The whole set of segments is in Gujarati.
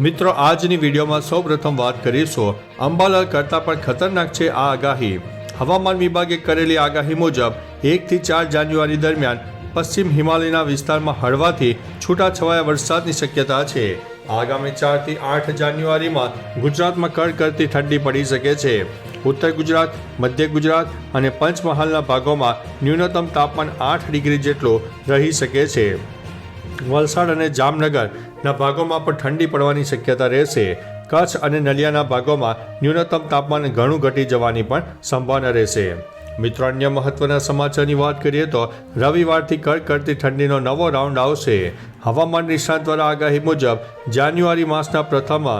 મિત્રો, આજની વિડીયોમાં સૌપ્રથમ વાત કરીશું. અંબાલાલ કરતાં પણ ખતરનાક છે આ આગાહી. હવામાન વિભાગે કરેલી આગાહી મુજબ, એકથી ચાર જાન્યુઆરી દરમિયાન પશ્ચિમ હિમાલયના વિસ્તારમાં હળવાથી છૂટાછવાયા વરસાદની શક્યતા છે. આગામી ચારથી આઠ જાન્યુઆરીમાં ગુજરાતમાં કડકડતી ઠંડી પડી શકે છે. ઉત્તર ગુજરાત, મધ્ય ગુજરાત અને પંચમહાલના ભાગોમાં ન્યૂનતમ તાપમાન આઠ ડિગ્રી જેટલું રહી શકે છે. વલસાડ અને જામનગરના ભાગોમાં પણ ઠંડી પડવાની શક્યતા રહેશે. કચ્છ અને નલિયાના ભાગોમાં ન્યૂનતમ તાપમાન ઘણું ઘટી જવાની પણ સંભાવના રહેશે. મિત્રો, અન્ય મહત્વના સમાચારની વાત કરીએ તો રવિવારથી કડકડતી ઠંડીનો નવો રાઉન્ડ આવશે. હવામાન નિષ્ણાત દ્વારા આગાહી મુજબ જાન્યુઆરી માસના પ્રથમ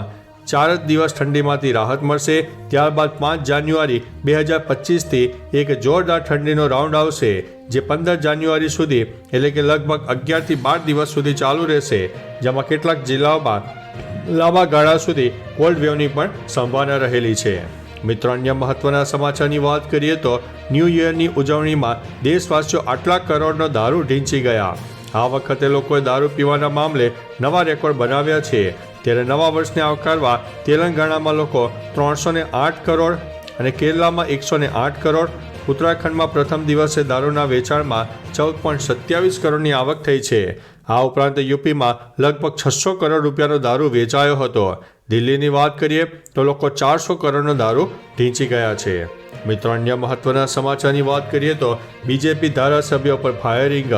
ચાર જ દિવસ ઠંડીમાંથી રાહત મળશે. ત્યારબાદ પાંચ જાન્યુઆરી બે હજાર પચીસથી એક જોરદાર ઠંડીનો રાઉન્ડ આવશે, જે પંદર જાન્યુઆરી સુધી એટલે કે લગભગ અગિયારથી બાર દિવસ સુધી ચાલુ રહેશે. જેમાં કેટલાક જિલ્લાઓમાં લાંબા ગાળા સુધી કોલ્ડ વેવની પણ સંભાવના રહેલી છે. મિત્રો, અન્ય મહત્વના સમાચારની વાત કરીએ તો ન્યૂ યરની ઉજવણીમાં દેશવાસીઓ આટલા કરોડનો દારૂ ઢીંચી ગયા. આ વખતે લોકોએ દારૂ પીવાના મામલે નવા રેકોર્ડ બનાવ્યા છે. ત્યારે નવા વર્ષને આવકારવા તેલંગાણામાં લોકો ત્રણસો આઠ કરોડ અને કેરલામાં એકસો આઠ કરોડ ઉત્તરાખંડમાં પ્રથમ દિવસે દારૂના વેચાણમાં ચૌદ પોઈન્ટ સત્યાવીસ કરોડની આવક થઈ છે. આ ઉપરાંત યુપીમાં લગભગ છસો કરોડ રૂપિયાનો દારૂ વેચાયો હતો. દિલ્હીની વાત કરીએ તો લોકો ચારસો કરોડનો દારૂ ઢીંચી ગયા છે. મિત્રો, અન્ય મહત્વના સમાચારની વાત કરીએ તો બીજેપી ધારાસભ્યો પર ફાયરિંગ.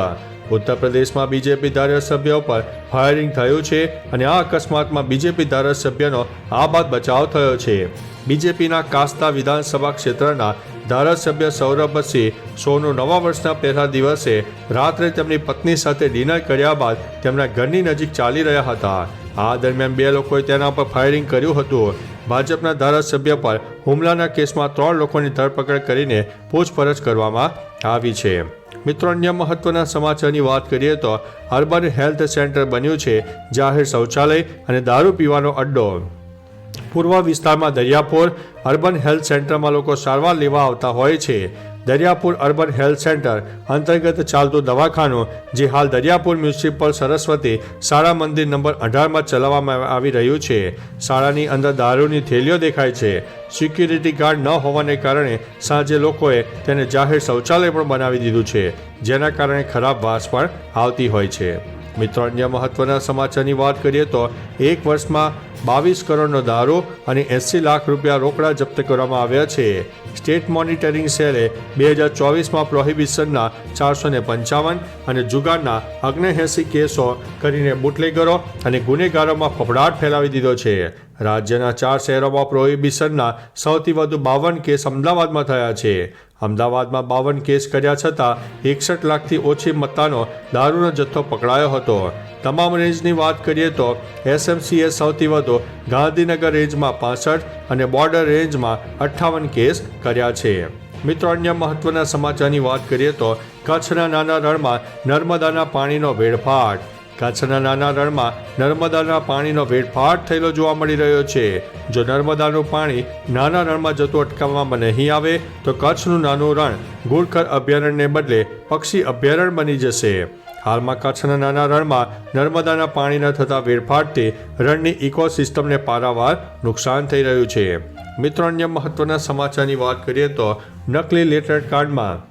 ઉત્તર પ્રદેશમાં બીજેપી ધારાસભ્યો પર ફાયરિંગ થયું છે અને આ અકસ્માતમાં બીજેપી ધારાસભ્યનો આ બાદ બચાવ થયો છે. બીજેપીના કાસ્તા વિધાનસભા ક્ષેત્રના ધારાસભ્ય સૌરભસિંહ સોનું નવા વર્ષના પહેલા દિવસે રાત્રે તેમની પત્ની સાથે ડિનર કર્યા બાદ તેમના ઘરની નજીક ચાલી રહ્યા હતા. આ દરમિયાન બે લોકોએ તેના પર ફાયરિંગ કર્યું હતું. ભાજપના ધારાસભ્ય પર હુમલાના કેસમાં ત્રણ લોકોની ધરપકડ કરીને પૂછપરછ કરવામાં આવી છે. મિત્રો, અન્ય મહત્વના સમાચારની વાત કરીએ તો અર્બન હેલ્થ સેન્ટર બન્યું છે. જાહેર શૌચાલય અને દારૂ પીવાનો અડ્ડો પૂર્વ વિસ્તારમાં દરિયાપુર અર્બન હેલ્થ સેન્ટરમાં લોકો સારવાર લેવા આવતા હોય છે. દરિયાપુર અર્બન હેલ્થ સેન્ટર અંતર્ગત ચાલતું દવાખાનું, જે હાલ દરિયાપુર મ્યુનિસિપલ સરસ્વતી શાળા મંદિર નંબર અઢારમાં ચલાવવામાં આવી રહ્યું છે. શાળાની અંદર દારૂની થેલીઓ દેખાય છે. સિક્યુરિટી ગાર્ડ ન હોવાને કારણે સાંજે લોકોએ તેને જાહેર શૌચાલય પણ બનાવી દીધું છે, જેના કારણે ખરાબ વાસ પણ આવતી હોય છે. મિત્રો, અન્ય મહત્વના સમાચારની વાત કરીએ તો એક વર્ષમાં બાવીસ કરોડનો દારૂ અને એંસી લાખ રૂપિયા રોકડા જપ્ત કરવામાં આવ્યા છે. સ્ટેટ મોનિટરિંગ સેલે બે હજાર ચોવીસમાં પ્રોહિબિશનના ચારસો ને પંચાવન અને જુગારના અગ્નેએંસી કેસો કરીને બુટલેગરો અને ગુનેગારોમાં ફફડાટ ફેલાવી દીધો છે. રાજ્યના ચાર શહેરોમાં પ્રોહિબિશનના સૌથી વધુ બાવન કેસ અમદાવાદમાં થયા છે. અમદાવાદમાં બાવન કેસ કર્યા છતાં એકસઠ લાખથી ઓછી મત્તાનો દારૂનો જથ્થો પકડાયો હતો. તમામ રેન્જની વાત કરીએ તો એસએમસીએ સૌથી વધુ ગાંધીનગર રેન્જમાં પાસઠ અને બોર્ડર રેન્જમાં અઠ્ઠાવન કેસ કર્યા છે. મિત્રો, અન્ય મહત્વના સમાચારની વાત કરીએ તો કચ્છના નાના રણમાં નર્મદાના પાણીનો વેડફાટ. કચ્છના નાના રણમાં નર્મદાના પાણીનો વેડફાટ થયેલો જોવા મળી રહ્યો છે. જો નર્મદાનું પાણી નાના રણમાં જતું અટકાવવામાં નહીં આવે, તો કચ્છનું નાનું રણ ગુરખર અભયારણ્યને બદલે પક્ષી અભયારણ્ય બની જશે. હાલમાં કચ્છના નાના રણમાં નર્મદાના પાણીના થતા વેડફાટથી રણની ઇકોસિસ્ટમને પારાવાર નુકસાન થઈ રહ્યું છે. મિત્રો, અન્ય મહત્વના સમાચારની વાત કરીએ તો નકલી લેટર કાર્ડમાં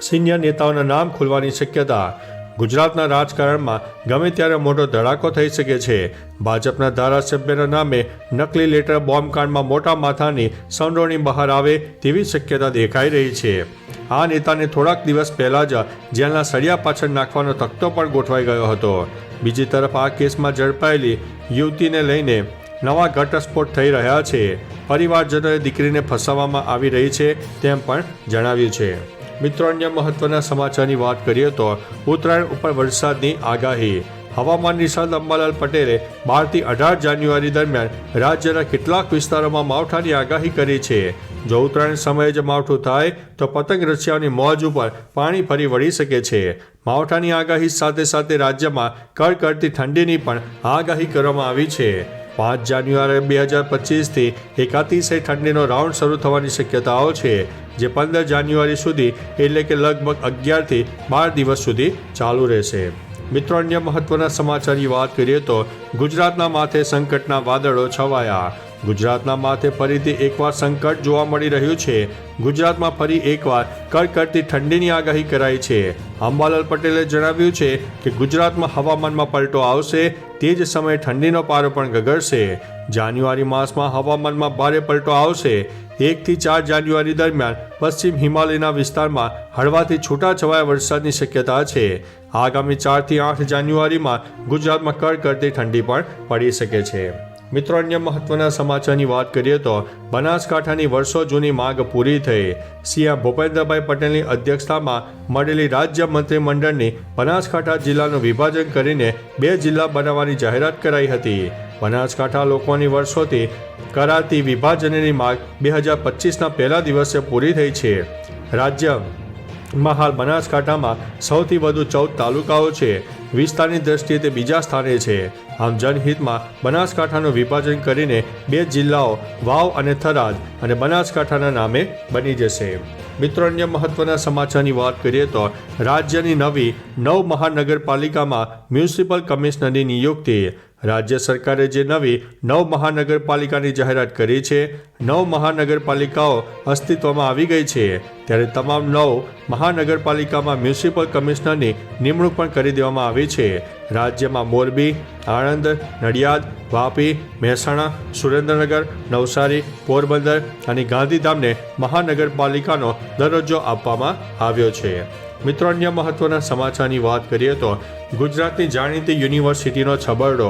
સિનિયર નેતાઓના નામ ખુલવાની શક્યતા ગુજરાતના રાજકારણમાં ગમે ત્યારે મોટો ધડાકો થઈ શકે છે. ભાજપના ધારાસભ્યના નામે નકલી લેટર બોમ્બ કાંડમાં મોટા માથાની સંડોવણી બહાર આવે તેવી શક્યતા દેખાઈ રહી છે. આ નેતાને થોડાક દિવસ પહેલાં જ જેલના સળિયા પાછળ નાખવાનો તખતો પણ ગોઠવાઈ ગયો હતો. બીજી તરફ આ કેસમાં ઝડપાયેલી યુવતીને લઈને નવા ઘટસ્ફોટ થઈ રહ્યા છે. પરિવારજનોએ દીકરીને ફસાવવામાં આવી રહી છે તેમ પણ જણાવ્યું છે. મિત્રો, અન્ય મહત્વના સમાચારની વાત કરીએ તો ઉત્તરાયણ ઉપર વરસાદની આગાહી. હવામાન નિષ્ણાત અંબાલાલ પટેલે બારથી અઢાર જાન્યુઆરી દરમિયાન રાજ્યના કેટલાક વિસ્તારોમાં માવઠાની આગાહી કરી છે. જો ઉત્તરાયણ સમયે જ માવઠું થાય, તો પતંગ રસિયાઓની મોજ ઉપર પાણી ફરી વળી શકે છે. માવઠાની આગાહી સાથે સાથે રાજ્યમાં કડકડતી ઠંડીની પણ આગાહી કરવામાં આવી છે. પાંચ જાન્યુઆરી બે હજાર પચીસથી એક ઠંડીનો રાઉન્ડ શરૂ થવાની શક્યતાઓ છે, જે પંદર જાન્યુઆરી સુધી એટલે કે લગભગ અગિયારથી બાર દિવસ સુધી ચાલુ રહેશે. મિત્રો, અન્ય મહત્વના સમાચારની વાત કરીએ તો ગુજરાતના માથે સંકટના વાદળો છવાયા. ગુજરાતના માથે ફરીથી એકવાર સંકટ જોવા મળી રહ્યું છે. ગુજરાતમાં ફરી એકવાર કડકડતી ઠંડીની આગાહી કરાઈ છે. અંબાલાલ પટેલે જણાવ્યું છે કે ગુજરાતમાં હવામાનમાં પલટો આવશે, તે જ સમયે ઠંડીનો પારો પણ ગગડશે જાન્યુઆરી માસમાં હવામાનમાં ભારે પલટો આવશે. એકથી ચાર જાન્યુઆરી દરમિયાન પશ્ચિમ હિમાલયના વિસ્તારમાં હળવાથી છૂટાછવાયા વરસાદની શક્યતા છે. આગામી ચારથી આઠ જાન્યુઆરીમાં ગુજરાતમાં કડકડતી ઠંડી પણ પડી શકે છે. મિત્રો, અન્ય મહત્વના સમાચારની વાત કરીએ તો બનાસકાંઠાની વર્ષો જૂની માંગ પૂરી થઈ. સીએમ ભૂપેન્દ્રભાઈ પટેલની અધ્યક્ષતામાં મળેલી રાજ્ય મંત્રીમંડળની બનાસકાંઠા જિલ્લાનું વિભાજન કરીને બે જિલ્લા બનાવવાની જાહેરાત કરાઈ હતી. બનાસકાંઠા લોકોની વર્ષોથી કરાતી વિભાજનની માગ બે હજાર પચીસના પહેલા દિવસે પૂરી થઈ છે. રાજ્યમાં હાલ બનાસકાંઠામાં સૌથી વધુ ચૌદ તાલુકાઓ છે. વિસ્તારની દ્રષ્ટિએ તે બીજા સ્થાને છે. આમ જનહિતમાં બનાસકાંઠાનું વિભાજન કરીને બે જિલ્લાઓ વાવ અને થરાદ અને બનાસકાંઠાના નામે બની જશે. મિત્રો, અન્ય મહત્વના સમાચારની વાત કરીએ તો રાજ્યની નવી નવ મહાનગરપાલિકામાં મ્યુનિસિપલ કમિશનરની નિયુક્તિ રાજ્ય સરકારે જે નવી નવ મહાનગરપાલિકાની જાહેરાત કરી છે, નવ મહાનગરપાલિકાઓ અસ્તિત્વમાં આવી ગઈ છે. ત્યારે તમામ નવ મહાનગરપાલિકામાં મ્યુનિસિપલ કમિશનરની નિમણૂક પણ કરી દેવામાં આવી છે. રાજ્યમાં મોરબી, આણંદ, નડિયાદ, વાપી, મહેસાણા, સુરેન્દ્રનગર, નવસારી, પોરબંદર અને ગાંધીધામને મહાનગરપાલિકાનો દરજ્જો આપવામાં આવ્યો છે. મિત્રો, અન્ય મહત્વના સમાચારની વાત કરીએ તો ગુજરાતની જાણીતી યુનિવર્સિટીનો છબરડો.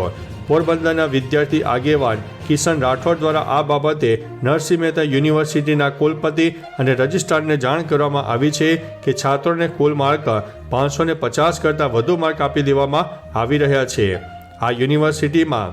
પોરબંદરના વિદ્યાર્થી આગેવાન કિશન રાઠોડ દ્વારા આ બાબતે નરસિંહ મહેતા યુનિવર્સિટીના કુલપતિ અને રજિસ્ટ્રારને જાણ કરવામાં આવી છે કે છાત્રોને કુલ માર્ક પાંચસો ને પચાસ કરતાં વધુ માર્ક આપી દેવામાં આવી રહ્યા છે. આ યુનિવર્સિટીમાં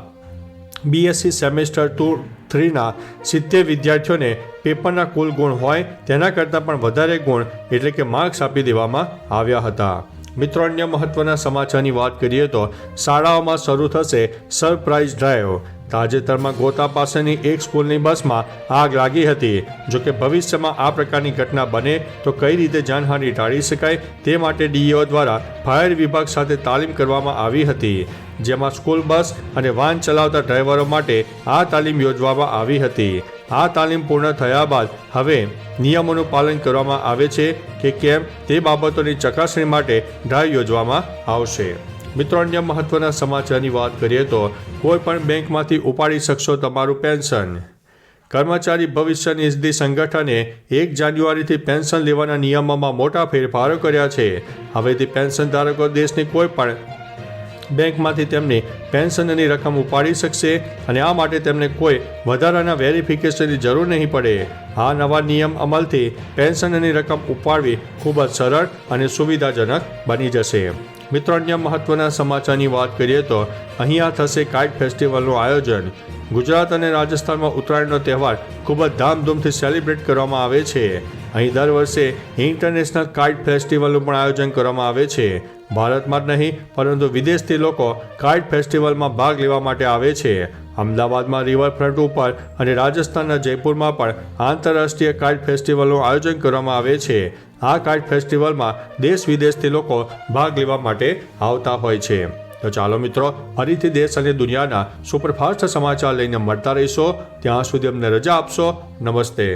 બીએસસી સેમેસ્ટર ટુ થ્રીના સિત્તેર વિદ્યાર્થીઓને પેપરના કુલ ગુણ હોય તેના કરતાં પણ વધારે ગુણ એટલે કે માર્ક્સ આપી દેવામાં આવ્યા હતા. મિત્રો, અન્ય મહત્વના સમાચારની વાત કરીએ તો શાળાઓમાં શરૂ થશે સરપ્રાઇઝ ડ્રાઈવ. તાજેતરમાં ગોતા પાસેની એક સ્કૂલની બસમાં આગ લાગી હતી. જો કે ભવિષ્યમાં આ પ્રકારની ઘટના બને તો કઈ રીતે જાનહાનિ ટાળી શકાય તે માટે ડીઈઓ દ્વારા ફાયર વિભાગ સાથે તાલીમ કરવામાં આવી હતી, જેમાં સ્કૂલ બસ અને વાહન ચલાવતા ડ્રાઈવરો માટે આ તાલીમ યોજવામાં આવી હતી. આ તાલીમ પૂર્ણ થયા બાદ હવે નિયમોનું પાલન કરવામાં આવે છે કે કેમ તે બાબતોની ચકાસણી માટે ડ્રાઈવ યોજવામાં આવશે. મિત્રો, અન્ય મહત્વના સમાચારની વાત કરીએ તો કોઈ પણ બેંકમાંથી ઉપાડી શકશો તમારું પેન્શન. કર્મચારી ભવિષ્ય નિધિ સંગઠને એક જાન્યુઆરીથી પેન્શન લેવાના નિયમોમાં મોટા ફેરફારો કર્યા છે. હવેથી પેન્શન ધારકો દેશની કોઈ પણ બેંકમાંથી તેમની પેન્શનની રકમ ઉપાડી શકશે અને આ માટે તેમને કોઈ વધારાના વેરિફિકેશનની જરૂર નહીં પડે. આ નવા નિયમ અમલથી પેન્શનની રકમ ઉપાડવી ખૂબ જ સરળ અને સુવિધાજનક બની જશે. મિત્રો, અન્ય મહત્વના સમાચારની વાત કરીએ તો અહીંયા થશે કાઇટ ફેસ્ટિવલનું આયોજન. ગુજરાત અને રાજસ્થાનમાં ઉત્તરાયણનો તહેવાર ખૂબ જ ધામધૂમથી સેલિબ્રેટ કરવામાં આવે છે. અહીં દર વર્ષે ઇન્ટરનેશનલ કાઇટ ફેસ્ટિવલનું પણ આયોજન કરવામાં આવે છે. ભારતમાં જ નહીં, પરંતુ વિદેશથી લોકો કાઇટ ફેસ્ટિવલમાં ભાગ લેવા માટે આવે છે. અમદાવાદમાં રિવરફ્રન્ટ ઉપર અને રાજસ્થાનના જયપુરમાં પણ આંતરરાષ્ટ્રીય કાઇટ ફેસ્ટિવલનું આયોજન કરવામાં આવે છે. આ કાઇટ ફેસ્ટિવલમાં દેશ વિદેશથી લોકો ભાગ લેવા માટે આવતા હોય છે. તો ચાલો મિત્રો, ફરીથી દેશ અને દુનિયાના સુપરફાસ્ટ સમાચાર લઈને મળતા રહીશો. ત્યાં સુધી અમને રજા આપશો. નમસ્તે.